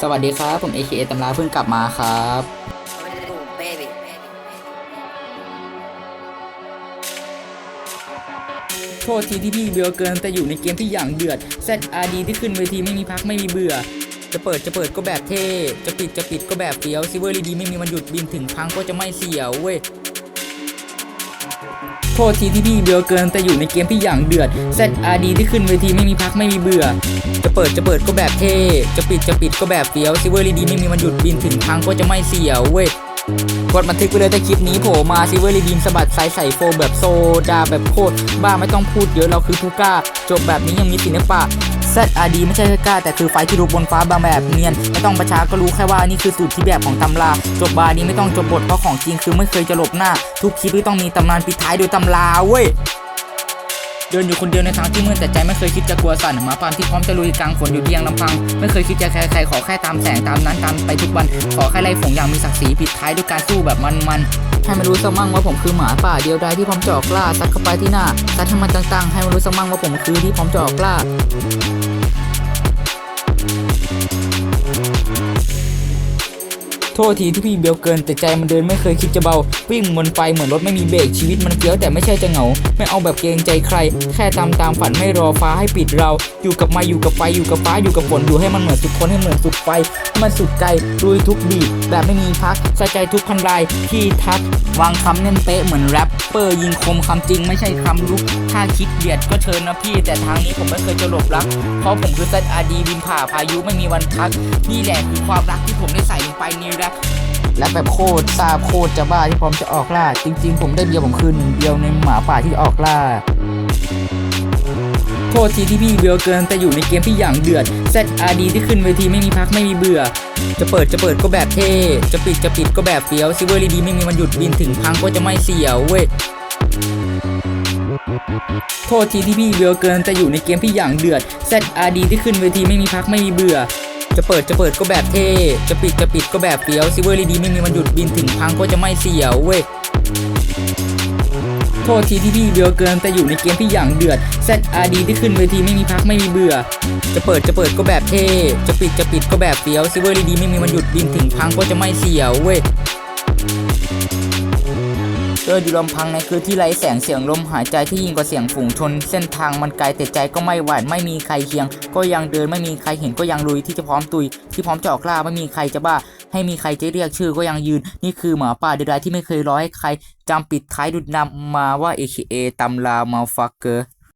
สวัสดีครับ ผม AKA ตำราเพิ่งกลับมาครับโทษทีที่พี่เบียวเกินแต่อยู่ในเกมที่อย่างเดือด ZRD ที่ขึ้นเวทีไม่มีพักไม่มีเบื่อ จะเปิดจะเปิดก็แบบเท่ จะปิดจะปิดก็แบบเฟี้ยวซิเวอร์ลีดีไม่มีวันหยุดบินถึงพังก็จะไม่เสียวเว้ย โทษทีที่พี่เบียวเกินแต่อยู่ในเกมที่อย่างเดือด ZRD ที่ขึ้นเวทีไม่มีพักไม่มีเบื่อ จะเปิดจะเปิดก็แบบเท่จะปิดจะปิดก็แบบเฟี้ยวซิเวอร์ลีดีไม่มีมันหยุดบินถึงพังก็จะไม่เสียวเว้ยกดบันทึกไปเลยแต่คลิปนี้โผล่มาซิเวอร์รีดีมสะบัดไซส์ใส่โฟมแบบโซดาแบบโคตรบ้าไม่ต้องพูดเยอะเราคือผู้กล้า จบแบบนี้ยังมีศิลปะ ZRD ไม่ใช่กล้าแต่คือไฟที่ลุกบนฟ้าบางแบบเนียน ไม่ต้องประชาก็รู้แค่ว่านี่คือสูตรที่แบบของตำรา จบบาร์นี้ไม่ต้องจบบทเพราะของจริงคือไม่เคยจะหลบหน้า ทุกคลิปที่ต้องมีตำนานปิดท้ายโดยตำราเว้ยเดินอยู่คนเดียวในทางที่มืดแต่ใจไม่เคยคิดจะกลัวสั่นหมาปามที่พร้อมจะลุยกลางฝนอยู่เพียงลำพัง ไม่เคยคิดจะแคร์ใครขอแค่ตามแสงตามนั้นตามไปทุกวัน ขอแค่ไล่ฝงอย่างมีศักดิ์ศรีปิดท้ายด้วยการสู้แบบมันๆให้มันรู้สักมั่งว่าผมคือหมาป่าเดียวดายที่พร้อมจอกล่าซัดเข้าไปที่หน้าซัดให้มันต่างๆ ให้มันรู้สักมั่งว่าผมคือที่พร้อมจออกล่า โทษทีที่พี่เบลเกินแต่ใจมันเดินไม่เคยคิดจะเบา วิ่งบนไฟเหมือนรถไม่มีเบรกชีวิตมันเกี้ยวแต่ไม่ใช่จะเหงา ไม่เอาแบบเกรงใจใคร แค่ตามตามฝันไม่รอฟ้าให้ปิดเรา อยู่กับมาอยู่กับไฟอยู่กับฟ้าอยู่กับฝนอยู่ให้มันเหมือนสุดคนให้เหมือนสุดไฟให้มันสุดใจลุยทุกบีแบบไม่มีพักใส่ใจทุกพันลายที่ทักวางคำเน้นเป๊ะเหมือนแรปเปอร์ยิงคมคำจริงไม่ใช่คำลุกถ้าคิดเบียดก็เชิญนะพี่แต่ทางนี้ผมไม่เคยจะหลบรักเพราะผมคือซัดอาดีบินผ่าพายุไม่มีวันพักนี่แหละคือความรักที่ผมได้ใส่ลงไปในแรปและแบบโคตรซาบโคตรจะบ้าที่พร้อมจะออกล่า จริง ๆ ผมได้เบียร์ผมคืนเดียวในหมาป่าที่ออกล่าโทษทีที่พี่เบียวเกินแต่อยู่ในเกมที่อย่างเดือด ZRD ที่ขึ้นเวทีไม่มีพักไม่มีเบื่อ จะเปิดจะเปิดก็แบบเท่ จะปิดจะปิดก็แบบเฟี้ยวซิเวอร์ลีดีไม่มีวันหยุดบินถึงพังก็จะไม่เสียวเว้ยโทษทีที่พี่เบียวเกินแต่อยู่ในเกมที่อย่างเดือด ZRD ที่ขึ้นเวทีไม่มีพักไม่มีเบื่อ จะเปิดจะเปิดก็แบบเท่จะปิดจะปิดก็แบบเฟี้ยวซิเวอร์ลีดีไม่มีมันหยุดบินถึงพังก็จะไม่เสียวเว้ยโทษทีที่พี่เบียวเกินแต่อยู่ในเกมที่อย่างเดือด ZRD ที่ขึ้นเวทีไม่มีพักไม่มีเบื่อ จะเปิดจะเปิดก็แบบเท่จะปิดจะปิดก็แบบเฟี้ยวซิเวอร์ลีดีไม่มีมันหยุดบินถึงพังก็จะไม่เสียวเว้ย เดินอยู่ลำพังในคือที่ไร้แสงเสียงลมหายใจที่ยิ่งกว่าเสียงฝูงชน เส้นทางมันไกลแต่ใจก็ไม่หวาดไม่มีใครเคียง ก็ยังเดินไม่มีใครเห็นก็ยังลุยที่จะพร้อมตุย ที่พร้อมจะออกล่าไม่มีใครจะบ้า ให้มีใครจะเรียกชื่อก็ยังยืน นี่คือหมาป่าเดรายที่ไม่เคยรอให้ใครจำปิดท้ายดุดนำมาว่า AKA ตำรามาฟักเกอร์